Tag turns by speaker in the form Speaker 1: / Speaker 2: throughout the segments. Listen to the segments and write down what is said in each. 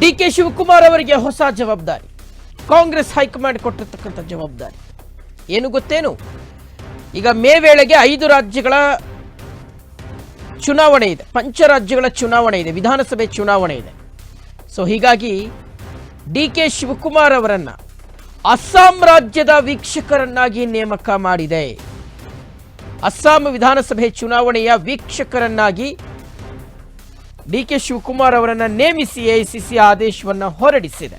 Speaker 1: D K Shivakumar ಅವರಿಗೆ ಹೊಸ ಜವಾಬ್ದಾರಿ. ಕಾಂಗ್ರೆಸ್ ಹೈಕಮಾಂಡ್ ಕೊಟ್ಟಿರ್ತಕ್ಕಂಥ ಜವಾಬ್ದಾರಿ. ಏನು ಗೊತ್ತೇನು? ಈಗ ಮೇ ವೇಳೆಗೆ ಐದು ರಾಜ್ಯಗಳ ಚುನಾವಣೆ ಇದೆ. ಪಂಚರಾಜ್ಯಗಳ ಚುನಾವಣೆ ಇದೆ. ವಿಧಾನಸಭೆ ಚುನಾವಣೆ ಇದೆ. ಸೊ ಹೀಗಾಗಿ ಡಿ ಕೆ ಶಿವಕುಮಾರ್ ಅವರನ್ನು ಅಸ್ಸಾಂ ರಾಜ್ಯದ ವೀಕ್ಷಕರನ್ನಾಗಿ ನೇಮಕ ಮಾಡಿದೆ. ಅಸ್ಸಾಂ ವಿಧಾನಸಭೆ ಚುನಾವಣೆಯ ವೀಕ್ಷಕರನ್ನಾಗಿ ಡಿ ಕೆ ಶಿವಕುಮಾರ್ ಅವರನ್ನು ನೇಮಿಸಿ ಎಐಸಿಸಿ ಆದೇಶವನ್ನ ಹೊರಡಿಸಿದೆ.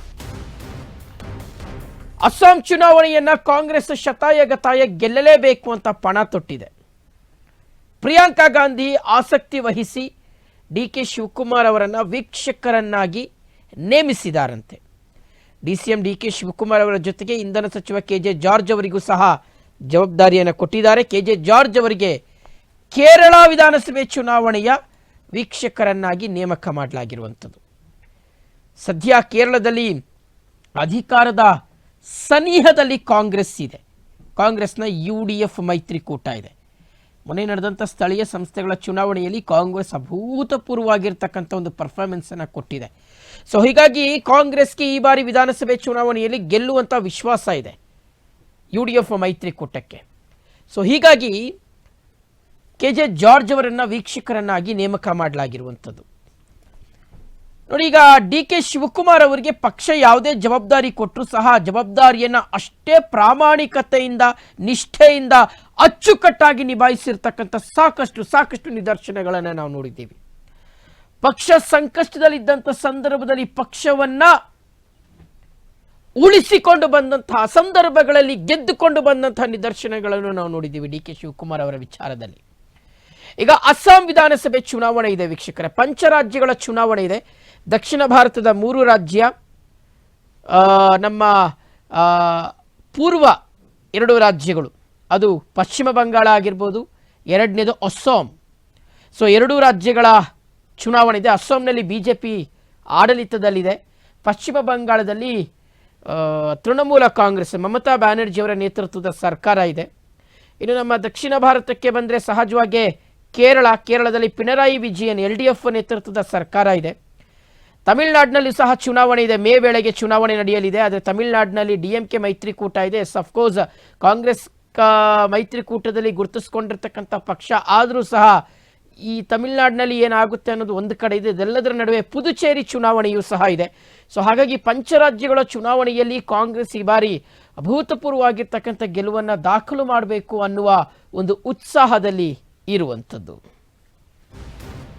Speaker 1: ಅಸ್ಸಾಂ ಚುನಾವಣೆಯನ್ನ ಕಾಂಗ್ರೆಸ್ ಶತಾಯ ಗತಾಯ ಗೆಲ್ಲಲೇಬೇಕು ಅಂತ ಪಣ ತೊಟ್ಟಿದೆ. ಪ್ರಿಯಾಂಕಾ ಗಾಂಧಿ ಆಸಕ್ತಿ ವಹಿಸಿ ಡಿ ಕೆ ಶಿವಕುಮಾರ್ ಅವರನ್ನ ವೀಕ್ಷಕರನ್ನಾಗಿ ನೇಮಿಸಿದಾರಂತೆ. D C M D K Shivakumar ಅವರ ಜೊತೆಗೆ ಇಂಧನ ಸಚಿವ ಕೆ ಜೆ ಜಾರ್ಜ್ ಅವರಿಗೂ ಸಹ ಜವಾಬ್ದಾರಿಯನ್ನು ಕೊಟ್ಟಿದ್ದಾರೆ. ಕೆ ಜೆ ಜಾರ್ಜ್ ಅವರಿಗೆ ಕೇರಳ ವಿಧಾನಸಭೆ ಚುನಾವಣೆಯ ವೀಕ್ಷಕರನ್ನಾಗಿ ನೇಮಕ ಮಾಡಲಾಗಿರುವಂಥದ್ದು. ಸದ್ಯ ಕೇರಳದಲ್ಲಿ ಅಧಿಕಾರದ ಸನಿಹದಲ್ಲಿ ಕಾಂಗ್ರೆಸ್ ಇದೆ. ಕಾಂಗ್ರೆಸ್ನ ಯು ಡಿ ಎಫ್ ಮೈತ್ರಿಕೂಟ ಇದೆ. ಮೊನ್ನೆ ನಡೆದಂಥ ಸ್ಥಳೀಯ ಸಂಸ್ಥೆಗಳ ಚುನಾವಣೆಯಲ್ಲಿ ಕಾಂಗ್ರೆಸ್ ಅಭೂತಪೂರ್ವವಾಗಿರ್ತಕ್ಕಂಥ ಒಂದು ಪರ್ಫಾರ್ಮೆನ್ಸನ್ನು ಕೊಟ್ಟಿದೆ. ಸೊ ಹೀಗಾಗಿ ಕಾಂಗ್ರೆಸ್ಗೆ ಈ ಬಾರಿ ವಿಧಾನಸಭೆ ಚುನಾವಣೆಯಲ್ಲಿ ಗೆಲ್ಲುವಂಥ ವಿಶ್ವಾಸ ಇದೆ. ಯು ಡಿ ಎಫ್ ಮೈತ್ರಿಕೂಟಕ್ಕೆ. ಸೊ ಹೀಗಾಗಿ ಕೆ ಜೆ ಜಾರ್ಜ್ ಅವರನ್ನು ವೀಕ್ಷಕರನ್ನಾಗಿ ನೇಮಕ ಮಾಡಲಾಗಿರುವಂಥದ್ದು. ನೋಡಿ, ಈಗ ಡಿ ಕೆ ಶಿವಕುಮಾರ್ ಅವರಿಗೆ ಪಕ್ಷ ಯಾವುದೇ ಜವಾಬ್ದಾರಿ ಕೊಟ್ಟರು ಸಹ ಜವಾಬ್ದಾರಿಯನ್ನು ಅಷ್ಟೇ ಪ್ರಾಮಾಣಿಕತೆಯಿಂದ, ನಿಷ್ಠೆಯಿಂದ ಅಚ್ಚುಕಟ್ಟಾಗಿ ನಿಭಾಯಿಸಿರ್ತಕ್ಕಂಥ ಸಾಕಷ್ಟು ಸಾಕಷ್ಟು ನಿದರ್ಶನಗಳನ್ನು ನಾವು ನೋಡಿದ್ದೀವಿ. ಪಕ್ಷ ಸಂಕಷ್ಟದಲ್ಲಿದ್ದಂಥ ಸಂದರ್ಭದಲ್ಲಿ ಪಕ್ಷವನ್ನ ಉಳಿಸಿಕೊಂಡು ಬಂದಂತಹ ಸಂದರ್ಭಗಳಲ್ಲಿ ಗೆದ್ದುಕೊಂಡು ಬಂದಂತಹ ನಿದರ್ಶನಗಳನ್ನು ನಾವು ನೋಡಿದ್ದೀವಿ ಡಿ ಕೆ ಶಿವಕುಮಾರ್ ಅವರ ವಿಚಾರದಲ್ಲಿ. ಈಗ ಅಸ್ಸಾಂ ವಿಧಾನಸಭೆ ಚುನಾವಣೆ ಇದೆ ವೀಕ್ಷಕರೇ. ಪಂಚರಾಜ್ಯಗಳ ಚುನಾವಣೆ ಇದೆ. ದಕ್ಷಿಣ ಭಾರತದ ಮೂರು ರಾಜ್ಯ ನಮ್ಮ ಪೂರ್ವ ಎರಡು ರಾಜ್ಯಗಳು. ಅದು ಪಶ್ಚಿಮ ಬಂಗಾಳ ಆಗಿರ್ಬೋದು, ಎರಡನೇದು ಅಸ್ಸಾಂ. ಸೊ, ಎರಡೂ ರಾಜ್ಯಗಳ ಚುನಾವಣೆ ಇದೆ. ಅಸ್ಸಾಂನಲ್ಲಿ ಬಿ ಜೆ ಪಿ ಆಡಳಿತದಲ್ಲಿದೆ. ಪಶ್ಚಿಮ ಬಂಗಾಳದಲ್ಲಿ ತೃಣಮೂಲ ಕಾಂಗ್ರೆಸ್, ಮಮತಾ ಬ್ಯಾನರ್ಜಿಯವರ ನೇತೃತ್ವದ ಸರ್ಕಾರ ಇದೆ. ಇನ್ನು ನಮ್ಮ ದಕ್ಷಿಣ ಭಾರತಕ್ಕೆ ಬಂದರೆ ಸಹಜವಾಗಿ ಕೇರಳ, ಕೇರಳದಲ್ಲಿ Pinarayi Vijayan L D F ನೇತೃತ್ವದ ಸರ್ಕಾರ ಇದೆ. ತಮಿಳುನಾಡಿನಲ್ಲಿ ಸಹ ಚುನಾವಣೆ ಇದೆ. ಮೇ ವೇಳೆಗೆ ಚುನಾವಣೆ ನಡೆಯಲಿದೆ. ಆದರೆ ತಮಿಳುನಾಡಿನಲ್ಲಿ ಡಿ ಎಂ ಕೆ ಮೈತ್ರಿಕೂಟ ಇದೆ. ಸಫ್ಕೋಸ್ ಕಾಂಗ್ರೆಸ್ ಮೈತ್ರಿಕೂಟದಲ್ಲಿ ಗುರುತಿಸ್ಕೊಂಡಿರ್ತಕ್ಕಂಥ ಪಕ್ಷ. ಆದರೂ ಸಹ ಈ ತಮಿಳುನಾಡಿನಲ್ಲಿ ಏನಾಗುತ್ತೆ ಅನ್ನೋದು ಒಂದು ಕಡೆ ಇದೆ. ಇದೆಲ್ಲದರ ನಡುವೆ ಪುದುಚೇರಿ ಚುನಾವಣೆಯೂ ಸಹ ಇದೆ. ಸೊ ಹಾಗಾಗಿ ಪಂಚರಾಜ್ಯಗಳ ಚುನಾವಣೆಯಲ್ಲಿ ಕಾಂಗ್ರೆಸ್ ಈ ಬಾರಿ ಅಭೂತಪೂರ್ವವಾಗಿರ್ತಕ್ಕಂಥ ಗೆಲುವನ್ನು ದಾಖಲು ಮಾಡಬೇಕು ಅನ್ನುವ ಒಂದು ಉತ್ಸಾಹದಲ್ಲಿ ಇರುವಂಥದ್ದು.